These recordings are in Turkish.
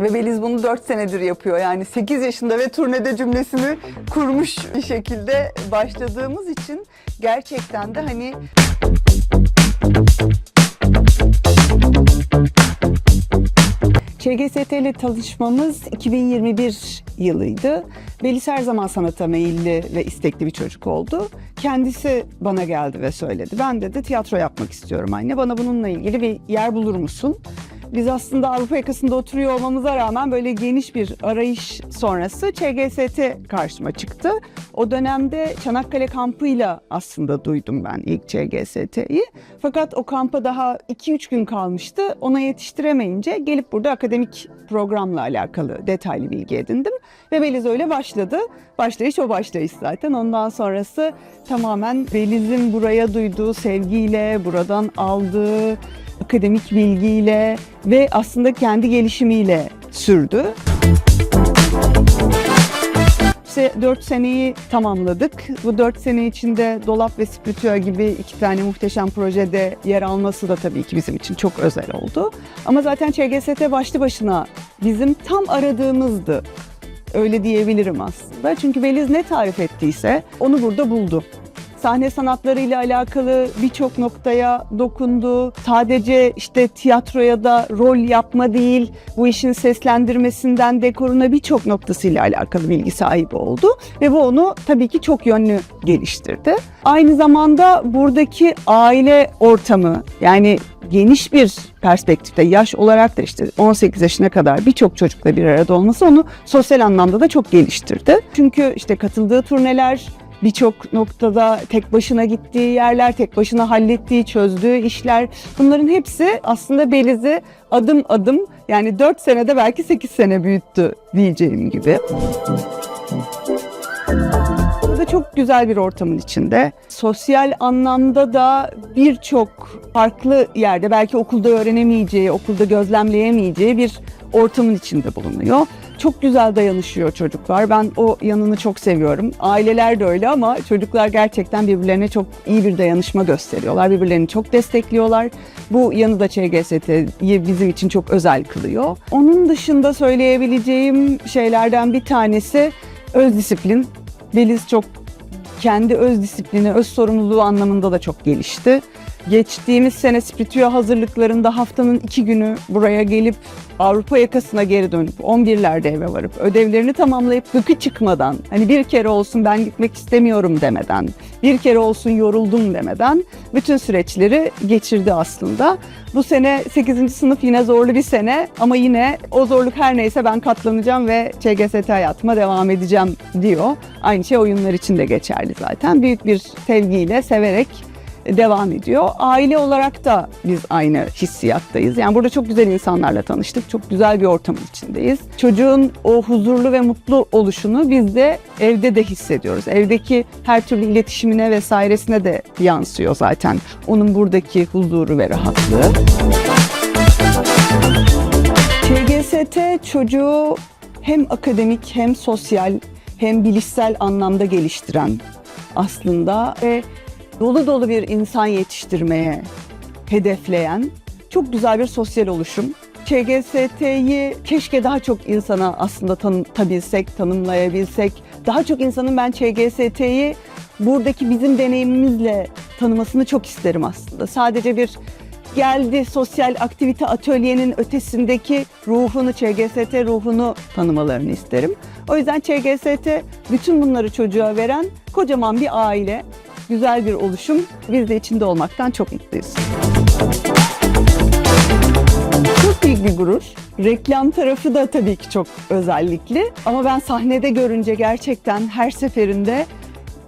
Ve Beliz bunu 4 senedir yapıyor. Yani 8 yaşında ve turnede cümlesini kurmuş bir şekilde başladığımız için gerçekten de hani ÇGST ile tanışmamız 2021 yılıydı. Beliz her zaman sanata meyilli ve istekli bir çocuk oldu. Kendisi bana geldi ve söyledi. Ben dedi tiyatro yapmak istiyorum anne. Bana bununla ilgili bir yer bulur musun? Biz aslında Avrupa yakasında oturuyor olmamıza rağmen böyle geniş bir arayış sonrası ÇGST karşıma çıktı. O dönemde Çanakkale kampıyla aslında duydum ben ilk ÇGST'yi. Fakat o kampa daha 2-3 gün kalmıştı. Ona yetiştiremeyince gelip burada akademik programla alakalı detaylı bilgi edindim. Ve Beliz öyle başladı. Başlayış o başlayış zaten. Ondan sonrası tamamen Beliz'in buraya duyduğu sevgiyle, buradan aldığı akademik bilgiyle ve aslında kendi gelişimiyle sürdü. İşte 4 seneyi tamamladık. Bu 4 sene içinde Dolap ve Spiritüa gibi iki tane muhteşem projede yer alması da tabii ki bizim için çok özel oldu. Ama zaten ÇGST başlı başına bizim tam aradığımızdı. Öyle diyebilirim aslında. Çünkü Beliz ne tarif ettiyse onu burada buldu sahne sanatlarıyla alakalı birçok noktaya dokundu. Sadece işte tiyatroya da rol yapma değil, bu işin seslendirmesinden dekoruna birçok noktasıyla alakalı bilgi sahibi oldu ve bu onu tabii ki çok yönlü geliştirdi. Aynı zamanda buradaki aile ortamı yani geniş bir perspektifte yaş olarak da işte 18 yaşına kadar birçok çocukla bir arada olması onu sosyal anlamda da çok geliştirdi. Çünkü işte katıldığı turneler birçok noktada tek başına gittiği yerler, tek başına hallettiği, çözdüğü işler bunların hepsi aslında Beliz'i adım adım yani 4 senede belki 8 sene büyüttü diyeceğim gibi. Burada çok güzel bir ortamın içinde. Sosyal anlamda da birçok farklı yerde belki okulda öğrenemeyeceği, okulda gözlemleyemeyeceği bir ortamın içinde bulunuyor. Çok güzel dayanışıyor çocuklar. Ben o yanını çok seviyorum. Aileler de öyle ama çocuklar gerçekten birbirlerine çok iyi bir dayanışma gösteriyorlar. Birbirlerini çok destekliyorlar. Bu yanı da ÇGST'yi bizim için çok özel kılıyor. Onun dışında söyleyebileceğim şeylerden bir tanesi öz disiplin. Beliz çok kendi öz disiplini, öz sorumluluğu anlamında da çok gelişti. Geçtiğimiz sene Spiritüya hazırlıklarında haftanın iki günü buraya gelip Avrupa yakasına geri dönüp 11'lerde eve varıp ödevlerini tamamlayıp gıkı çıkmadan hani bir kere olsun ben gitmek istemiyorum demeden bir kere olsun yoruldum demeden bütün süreçleri geçirdi aslında. Bu sene 8. sınıf yine zorlu bir sene ama yine o zorluk her neyse ben katlanacağım ve ÇGST hayatıma devam edeceğim diyor. Aynı şey oyunlar için de geçerli zaten. Büyük bir sevgiyle, severek devam ediyor. Aile olarak da biz aynı hissiyattayız. Yani burada çok güzel insanlarla tanıştık. Çok güzel bir ortamın içindeyiz. Çocuğun o huzurlu ve mutlu oluşunu biz de evde de hissediyoruz. Evdeki her türlü iletişimine vesairesine de yansıyor zaten. Onun buradaki huzuru ve rahatlığı. ÇGST çocuğu hem akademik hem sosyal hem bilişsel anlamda geliştiren aslında ve dolu dolu bir insan yetiştirmeye hedefleyen çok güzel bir sosyal oluşum. ÇGST'yi keşke daha çok insana aslında tanıtabilsek, tanımlayabilsek. Daha çok insanın ben ÇGST'yi buradaki bizim deneyimimizle tanımasını çok isterim aslında. Sadece bir geldi sosyal aktivite atölyenin ötesindeki ruhunu, ÇGST ruhunu tanımalarını isterim. O yüzden ÇGST bütün bunları çocuğa veren kocaman bir aile güzel bir oluşum. Biz de içinde olmaktan çok mutluyuz. Çok büyük bir gurur. Reklam tarafı da tabii ki çok özellikli. Ama ben sahnede görünce gerçekten her seferinde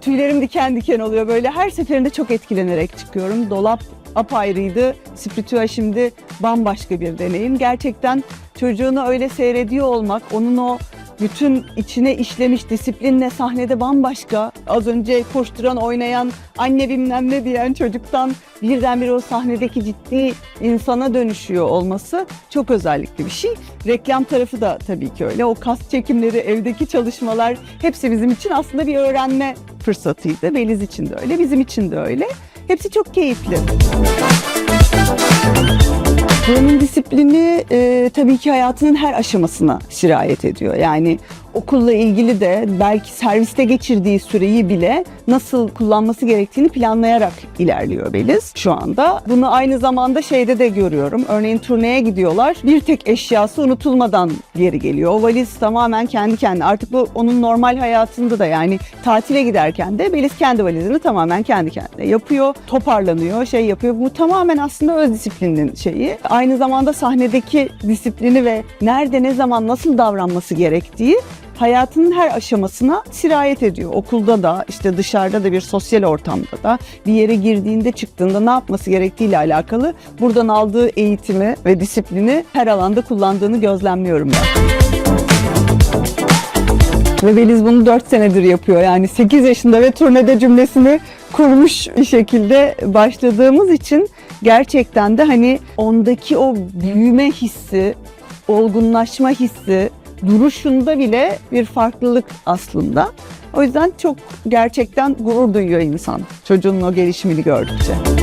tüylerim diken diken oluyor. Böyle her seferinde çok etkilenerek çıkıyorum. Dolap apayrıydı. Spiritüa şimdi bambaşka bir deneyim. Gerçekten çocuğunu öyle seyrediyor olmak, onun o bütün içine işlemiş disiplinle sahnede bambaşka. Az önce koşturan, oynayan, anne bilmem ne diyen çocuktan birdenbire o sahnedeki ciddi insana dönüşüyor olması çok özellikli bir şey. Reklam tarafı da tabii ki öyle. O kas çekimleri, evdeki çalışmalar hepsi bizim için aslında bir öğrenme fırsatıydı. Beliz için de öyle, bizim için de öyle. Hepsi çok keyifli. Buranın disiplini e, tabii ki hayatının her aşamasına sirayet ediyor. Yani okulla ilgili de belki serviste geçirdiği süreyi bile nasıl kullanması gerektiğini planlayarak ilerliyor Beliz şu anda. Bunu aynı zamanda şeyde de görüyorum. Örneğin turneye gidiyorlar. Bir tek eşyası unutulmadan geri geliyor. O valiz tamamen kendi kendine. Artık bu onun normal hayatında da yani tatile giderken de Beliz kendi valizini tamamen kendi kendine yapıyor. Toparlanıyor, şey yapıyor. Bu tamamen aslında öz disiplinin şeyi. Aynı zamanda sahnedeki disiplini ve nerede ne zaman nasıl davranması gerektiği hayatının her aşamasına sirayet ediyor. Okulda da işte dışarıda da bir sosyal ortamda da bir yere girdiğinde çıktığında ne yapması gerektiğiyle alakalı buradan aldığı eğitimi ve disiplini her alanda kullandığını gözlemliyorum ben. Ve Beliz bunu 4 senedir yapıyor. Yani 8 yaşında ve turnede cümlesini kurmuş bir şekilde başladığımız için gerçekten de hani ondaki o büyüme hissi, olgunlaşma hissi, duruşunda bile bir farklılık aslında. O yüzden çok gerçekten gurur duyuyor insan çocuğun o gelişimini gördükçe.